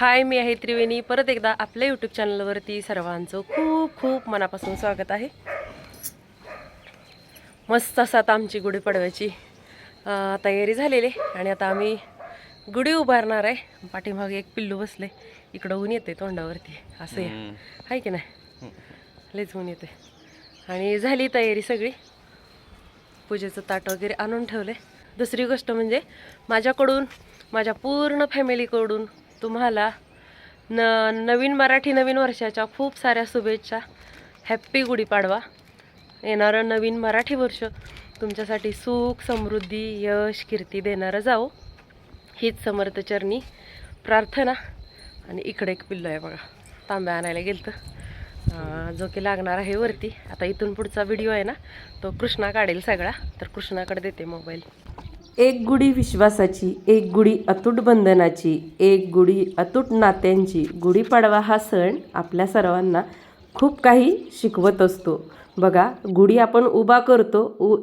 हाय मी आहे त्रिवेणी. परत एकदा आपल्या यूट्यूब चॅनलवरती सर्वांचं खूप खूप मनापासून स्वागत आहे. मस्त असा आता आमची गुढीपाडव्याची तयारी झालेली आहे. आणि आता आम्ही गुढी उभारणार आहे. पाठीमागे एक पिल्लू बसले. इकडं ऊन येते तोंडावरती. असं आहे. की नाही? लयच ऊन येते आणि झाली तयारी सगळी. पूजेचं ताट वगैरे आणून ठेवले दुसरी गोष्ट म्हणजे माझ्याकडून माझ्या पूर्ण फॅमिलीकडून तुम्हाला न नवीन मराठी नवीन वर्षाच्या खूप साऱ्या शुभेच्छा. हॅप्पी गुढीपाडवा. येणारं नवीन मराठी वर्ष तुमच्यासाठी सुख समृद्धी यश कीर्ती देणारं जाओ हीच समर्थचरणी प्रार्थना. आणि इकडे एक पिल्लो आहे बघा. तांब्या आणायला गेलं तर जो की लागणार आहे वरती. आता इथून पुढचा व्हिडिओ आहे ना तो कृष्णा काढेल सगळा. तर कृष्णाकडे देते मोबाईल एक गुढी विश्वासाची एक गुढी अतूट बंधनाची एक गुढी अतूट नात्यांची गुढीपाडवा हा सण आपल्या सर्वांना खूप काही शिकवत असतो. बघा गुढी आपण उभा करतो उ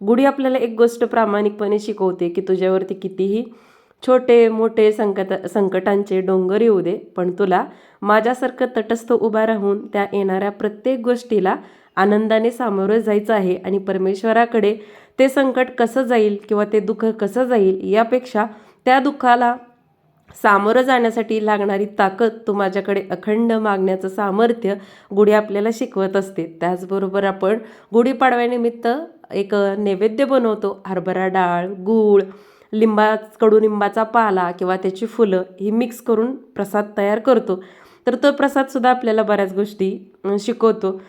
गुढी आपल्याला एक गोष्ट प्रामाणिकपणे शिकवते की तुझ्यावरती कितीही छोटे मोठे संकट संकटांचे डोंगर येऊ दे पण तुला माझ्यासारखं तटस्थ उभा राहून त्या येणाऱ्या प्रत्येक गोष्टीला आनंदाने सामोरं जायचं आहे आणि परमेश्वराकडे ते संकट कसं जाईल किंवा ते दुःख कसं जाईल यापेक्षा त्या दुःखाला सामोरं जाण्यासाठी लागणारी ताकद तू माझ्याकडे अखंड मागण्याचं सामर्थ्य गुढी आपल्याला शिकवत असते. त्याचबरोबर आपण गुढीपाडव्यानिमित्त एक नैवेद्य बनवतो. हरभरा डाळ गूळ लिंबा कडुनिंबाचा पाला किंवा त्याची फुलं ही मिक्स करून प्रसाद तयार करतो. तर तो प्रसादसुद्धा आपल्याला बऱ्याच गोष्टी शिकवतो.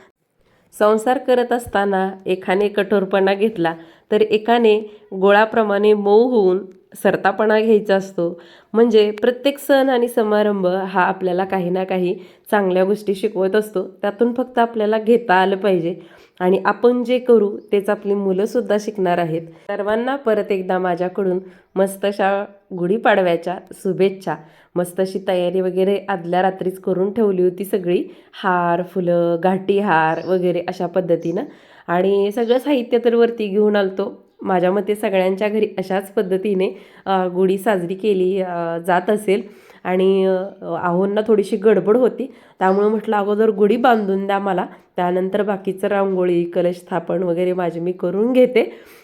संसार करत असताना एकाने कठोरपणा घेतला तर एकाने गोळाप्रमाणे मऊ होऊन सरतापणा घ्यायचा असतो. म्हणजे प्रत्येक सण आणि समारंभ हा आपल्याला काही ना काही चांगल्या गोष्टी शिकवत असतो. त्यातून फक्त आपल्याला घेता आलं पाहिजे. आणि आपण जे करू तेच आपली मुलंसुद्धा शिकणार आहेत. सर्वांना परत एकदा माझ्याकडून मस्त अशा गुढीपाडव्याच्या शुभेच्छा. मस्त अशी तयारी वगैरे आदल्या रात्रीच करून ठेवली होती सगळी. हार फुलं घाटी हार वगैरे अशा पद्धतीनं. आणि सगळं साहित्य तर वरती घेऊन आलतो. माझ्या मते सगळ्यांच्या घरी अशाच पद्धतीने गुढी साजरी केली जात असेल. आणि आहोंना थोडीशी गडबड होती. त्यामुळे म्हटलं अगोदर गुढी बांधून द्या मला. त्यानंतर बाकीचं रांगोळी कलश स्थापन वगैरे माझे मी करून घेते.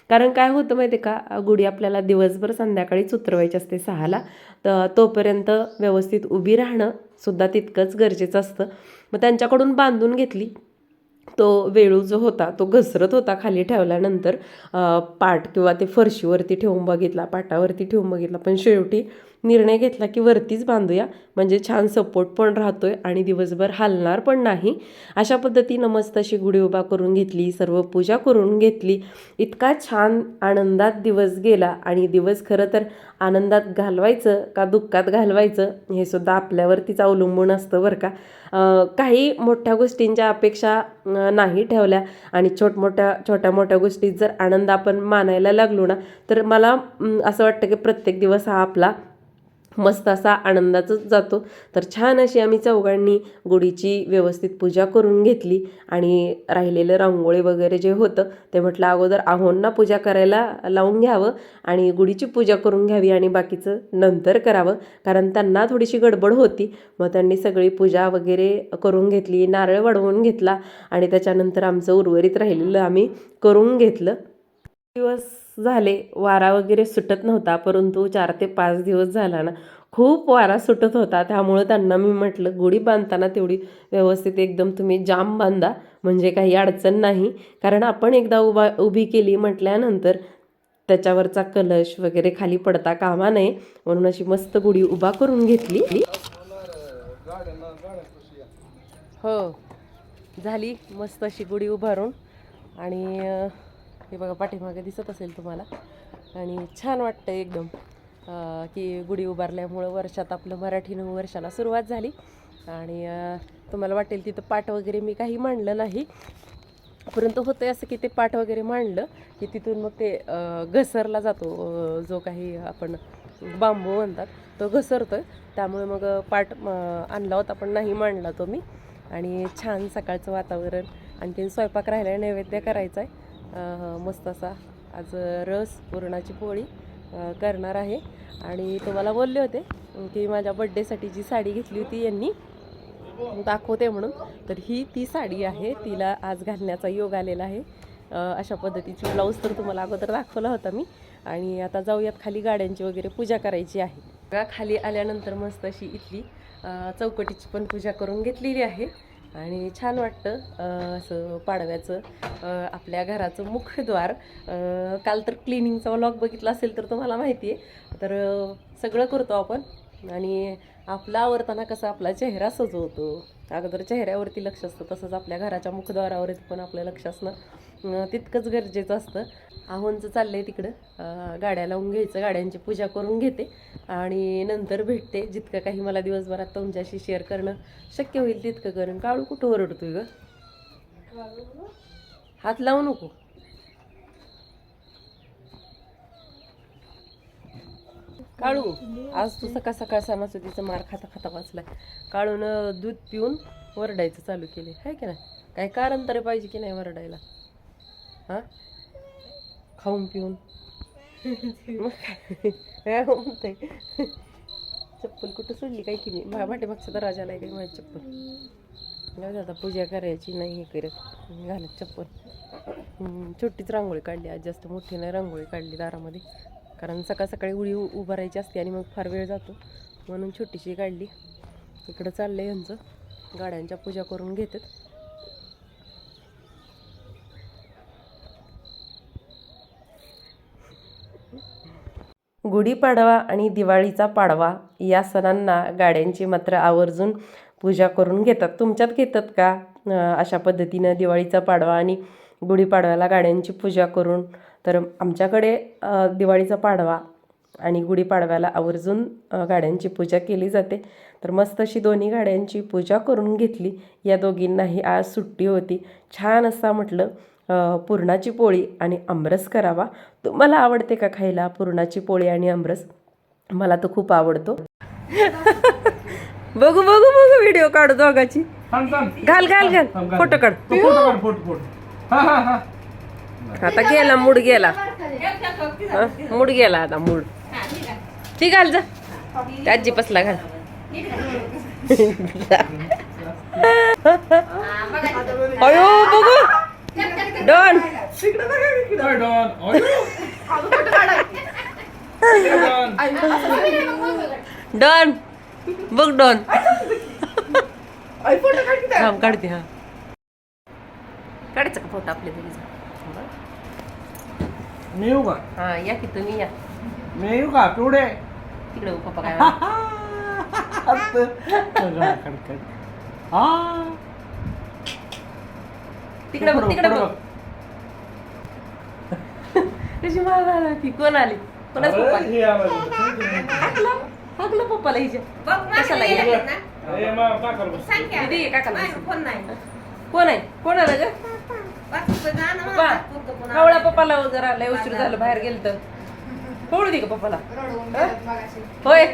कारण काय होतं माहिती आहे का गुढी आपल्याला दिवसभर संध्याकाळीच उतरवायची असते सहाला. तर तोपर्यंत व्यवस्थित उभी राहणं सुद्धा तितकंच गरजेचं असतं. मग त्यांच्याकडून बांधून घेतली. तो वेळू जो होता तो घसरत होता खाली ठेवल्यानंतर पाट किंवा ते फरशीवरती ठेवून बघितला पाटावरती ठेवून बघितला. पण शेवटी निर्णय घेतला की वरतीच बांधूया. म्हणजे छान सपोर्ट पण राहतो आहे आणि दिवसभर हलणार पण नाही. अशा पद्धतीनं मस्त अशी गुढी उभा करून घेतली सर्व पूजा करून घेतली. इतका छान आनंदात दिवस गेला आणि दिवस खरं तर आनंदात घालवायचं का दुःखात घालवायचं हे सुद्धा आपल्यावरतीच अवलंबून असतं बरं का. काही मोठ्या गोष्टींच्या अपेक्षा नाही ठेवल्या आणि छोटमोठ्या छोट्या मोठ्या गोष्टीत जर आनंद आपण मानायला लागलो ना तर मला असं वाटतं की प्रत्येक दिवस हा आपला मस्त असा आनंदाचाच जातो. तर छान अशी आम्ही चौघांनी गुढीची व्यवस्थित पूजा करून घेतली आणि राहिलेलं रांगोळी वगैरे जे होतं ते म्हटलं अगोदर आहोंना पूजा करायला लावून घ्यावं आणि गुढीची पूजा करून घ्यावी आणि बाकीचं नंतर करावं. कारण त्यांना थोडीशी गडबड होती. मग त्यांनी सगळी पूजा वगैरे करून घेतली नारळ वाढवून घेतला आणि त्याच्यानंतर आमचं उर्वरित राहिलेलं आम्ही करून घेतलं. दिवस झाले. वारा वगैरे सुटत नव्हता परंतु चार ते पाच दिवस झाला ना. खूप वारा सुटत होता. त्यामुळं त्यांना मी म्हटलं गुढी बांधताना तेवढी व्यवस्थित एकदम तुम्ही जाम बांधा. म्हणजे काही अडचण नाही. कारण आपण एकदा उभा उभी केली म्हटल्यानंतर त्याच्यावरचा कलश वगैरे खाली पडता कामा नये. म्हणून अशी मस्त गुढी उभा करून घेतली. हो. झाली मस्त अशी गुढी उभारून. आणि हे बघा पाठीमागे दिसत असेल तुम्हाला. आणि छान वाटतं एकदम की गुढी उभारल्यामुळं वर्षात आपलं मराठी नऊ वर्षाला सुरुवात झाली. आणि तुम्हाला वाटेल तिथं पाठ वगैरे मी काही मांडलं नाही. परंतु होतं असं की ते पाठ वगैरे मांडलं की तिथून मग ते घसरला जातो जो काही आपण बांबू म्हणतात तो घसरतो आहे त्यामुळे मग पाठ आणला होता पण नाही मांडला तो मी. आणि छान सकाळचं वातावरण आणखीन स्वयंपाक राहिला नैवेद्य करायचा आहे मस्त असा आज रस पुरणाची पोळी करणार आहे. आणि तुम्हाला बोलले होते की माझ्या बड्डेसाठी जी साडी घेतली होती यांनी दाखवते म्हणून. तर ही ती साडी आहे तिला आज घालण्याचा योग आलेला आहे. अशा पद्धतीची ब्लाऊज तर तुम्हाला अगोदर दाखवला होता मी. आणि आता जाऊयात खाली गाड्यांची वगैरे पूजा करायची आहे. खाली आल्यानंतर मस्त अशी इथली चौकटीची पण पूजा करून घेतलेली आहे. आणि छान वाटतं असं पाडव्याचं आपल्या घराचं मुखद्वार. काल तर क्लिनिंगचा व्लॉग बघितला असेल तर तुम्हाला माहिती आहे. तर सगळं करतो आपण. आणि आपला आवडताना कसा आपला चेहरा सजवतो. अगोदर चेहऱ्यावरती लक्ष असतं तसंच आपल्या घराच्या मुखद्वारावरती पण आपलं लक्ष असणं तितकंच गरजेचं असतं. आहोंचं चाललंय तिकडं. गाड्या लावून घ्यायचं गाड्यांची पूजा करून घेते आणि नंतर भेटते. जितकं काही मला दिवसभरात तुमच्याशी शेअर करणं शक्य होईल तितकं करून. काळू कुठं ओरडतोय ग? हात लावू नको. काळू आज तू सकाळ सकाळ सणासुदीचं मार खाता खाता वाचलाय. काळून दूध पिऊन वरडायचं चालू केले आहे की नाही? काय कारण तरी पाहिजे की नाही वरडायला? हां? खाऊन पिऊन. मग काय? काय म्हणते? चप्पल कुठं सोडली काय की नाही माझ्या पाठीमागच्या दराजाला नाही काही माझी चप्पल? जाऊ आता पूजा करायची नाही हे करत. घालत चप्पल. छोटीच रांगोळी काढली आज जास्त मोठी नाही रांगोळी काढली दारामध्ये. कारण सकाळ सकाळी उडी उ- उभारायची असते आणि मग फार वेळ जातो. म्हणून छोटीशी काढली. इकडं चाललं आहे यांचं. गाड्यांच्या पूजा करून घेतात. गुढीपाडवा आणि दिवाळीचा पाडवा या सणांना गाड्यांची मात्र आवर्जून पूजा करून घेतात. तुमच्यात घेतात का? अशा पद्धतीनं दिवाळीचा पाडवा आणि गुढीपाडव्याला गाड्यांची पूजा करून? तर आमच्याकडे दिवाळीचा पाडवा आणि गुढीपाडव्याला आवर्जून गाड्यांची पूजा केली जाते. तर मस्त अशी दोन्ही गाड्यांची पूजा करून घेतली. या दोघींनाही आज सुट्टी होती. छान असा म्हटलं पुरणाची पोळी आणि आमरस करावा. तुम्हाला आवडते का खायला पुरणाची पोळी आणि आमरस? मला तर खूप आवडतो. बघू बघू बघू व्हिडिओ काढू दोघाची. थांब थांब. घाल घाल घाल. फोटो काढ. तो हा हा हा. आता गेला मूड गेला? मूड गेला आता मूड. ठीक घाल जा. त्या आजी पसला घाल. अयो बघू. डॉन. डॉन अयो डॉन. डॉन. बघ डॉन. थांब काढते हा. काढायचा का फोटो आपल्या दोघीचा मी येऊ का? हा या की तुम्ही या. मी येऊ का? पिवडे. तिकडे हो, पप्पा काय. हा. तिकडे बघ तिकडे बघ. कशी मार झाला की कोण आली? कोणाच पप्पा? आली? हाकला हाकला पप्पाला हिच्या. कशाला ये दीदी काकाला कोण आहे? कोण आलं ग? कवळा पप्पाला जरा लय उशीर झालं बाहेर गेलं तर कवळू दे का पप्पाला. होय.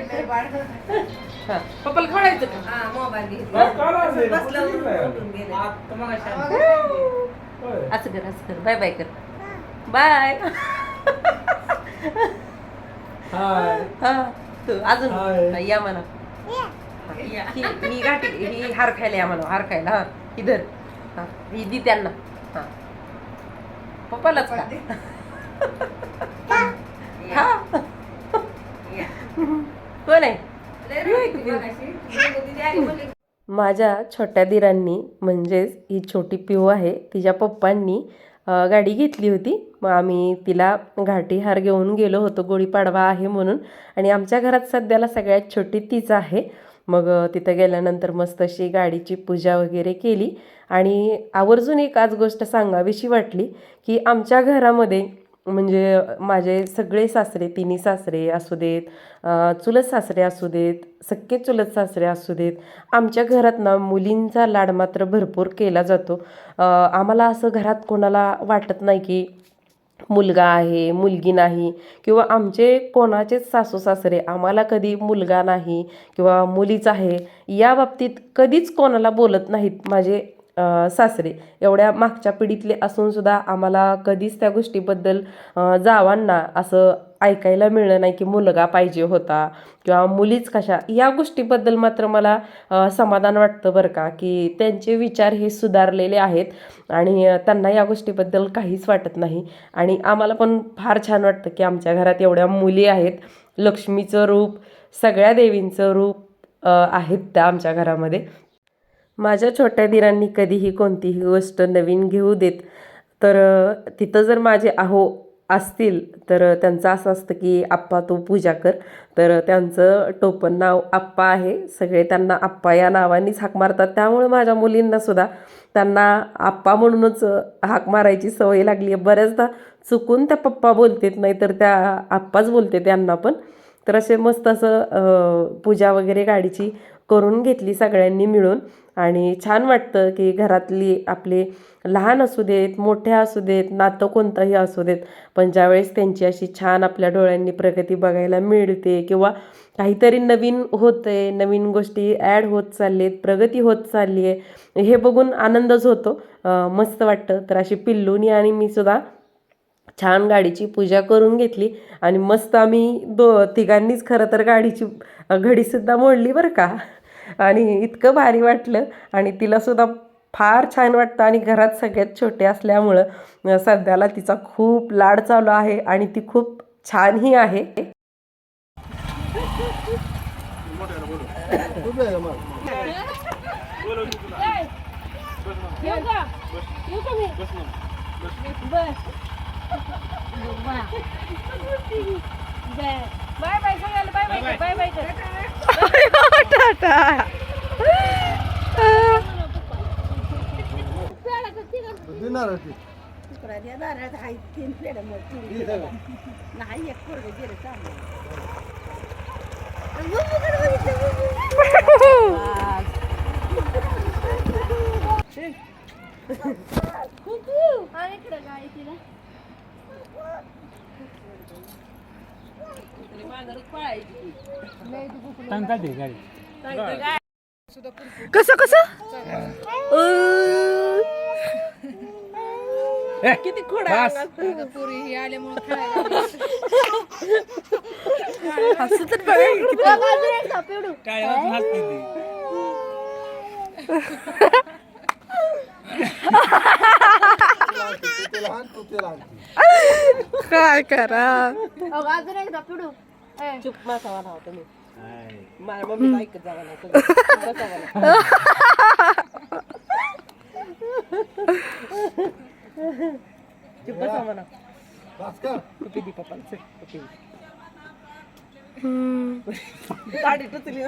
पप्पाला खवळायचं का? असं कर असं कर. बाय बाय कर. बाय. हा तू अजून. हा, या म्हणा. ही ही गाठी ही हार खायला या म्हणा. हार खायला हा. ही धर. हा ही दी त्यांना. हा. पप्पालाच का हा कोण आहे माझ्या छोट्या दिरांनी म्हणजेच ही छोटी पिऊ आहे तिच्या पप्पांनी गाडी घेतली होती. मग आम्ही तिला घाटीहार घेऊन गेलो होतो गुढीपाडवा आहे म्हणून. आणि आमच्या घरात सध्याला सगळ्यात छोटी तीच आहे. मग तिथं गेल्यानंतर मस्त अशी गाडीची पूजा वगैरे केली. आणि आवर्जून एक आज गोष्ट सांगावीशी वाटली की आमच्या घरामध्ये म्हणजे माझे सगळे सासरे तिन्ही सासरे असू देत चुलत सासरे असू देत सख्खे चुलत सासरे असू देत आमच्या घरात ना मुलींचा लाड मात्र भरपूर केला जातो. आम्हाला असं घरात कोणाला वाटत नाही की मुलगा आहे मुलगी नाही किंवा आमचे कोणाचेच सासू सासरे आम्हाला कधी मुलगा नाही किंवा मुलीच आहे या बाबतीत कधीच कोणाला बोलत नाहीत माझे सासरे. एवढ्या मागच्या पिढीतले असूनसुद्धा आम्हाला कधीच त्या गोष्टीबद्दल जावांना असं ऐकायला मिळलं नाही की मुलगा पाहिजे होता किंवा मुलीच कशा. या गोष्टीबद्दल मात्र मला समाधान वाटतं बरं का की त्यांचे विचार हे सुधारलेले आहेत आणि त्यांना या गोष्टीबद्दल काहीच वाटत नाही. आणि आम्हाला पण फार छान वाटतं की आमच्या घरात एवढ्या मुली आहेत. लक्ष्मीचं रूप सगळ्या देवींचं रूप आहेत त्या आमच्या घरामध्ये. माझ्या छोट्या दिरांनी कधीही कोणतीही गोष्ट नवीन घेऊ देत. तर तिथं जर माझे आहो असतील तर त्यांचं असं असतं की आप्पा तू पूजा कर. तर त्यांचं टोपण नाव आप्पा आहे. सगळे त्यांना आप्पा या नावानेच हाक मारतात. त्यामुळे माझ्या मुलींनासुद्धा त्यांना आप्पा म्हणूनच हाक मारायची सवय लागली आहे. बऱ्याचदा चुकून त्या पप्पा बोलतेत नाही तर त्या आप्पाच बोलते त्यांना पण. तर असे मस्त असं पूजा वगैरे गाडीची करून घेतली सगळ्यांनी मिळून. आणि छान वाटतं की घरातली आपली लहान असू देत मोठे असू देत नातं कोणतंही असू देत पण ज्यावेळेस त्यांची अशी छान आपल्या डोळ्यांनी प्रगती बघायला मिळते किंवा काहीतरी नवीन होतंय नवीन गोष्टी ॲड होत चाललेत प्रगती होत चालली आहे हे बघून आनंदच होतो. मस्त वाटतं. तर अशी पिल्लूनी आणि मी सुद्धा छान गाडीची पूजा करून घेतली आणि मस्त आम्ही दो तिघांनीच खरं तर गाडीची घडीसुद्धा मोडली बरं का. आणि इतकं भारी वाटलं आणि तिलासुद्धा फार छान वाटतं आणि घरात सगळ्यात छोटे असल्यामुळं सध्याला तिचा खूप लाड चालू आहे आणि ती खूप छानही आहे bye bye bye bye bye bye कर टंका दे गाडी. कसं कसं? किती खोडा पुरी ही आल्यामुळे असं तर काय काय करा? अजून एकदा पिडू चुप मासा वाला होता मी माझ्या मम्मीला ऐकत जावा नाही तुम्ही. बसा मला. चुप बसा म्हणा. कुपी दी पप्पाला चल, कुपी दी. साडी टुचली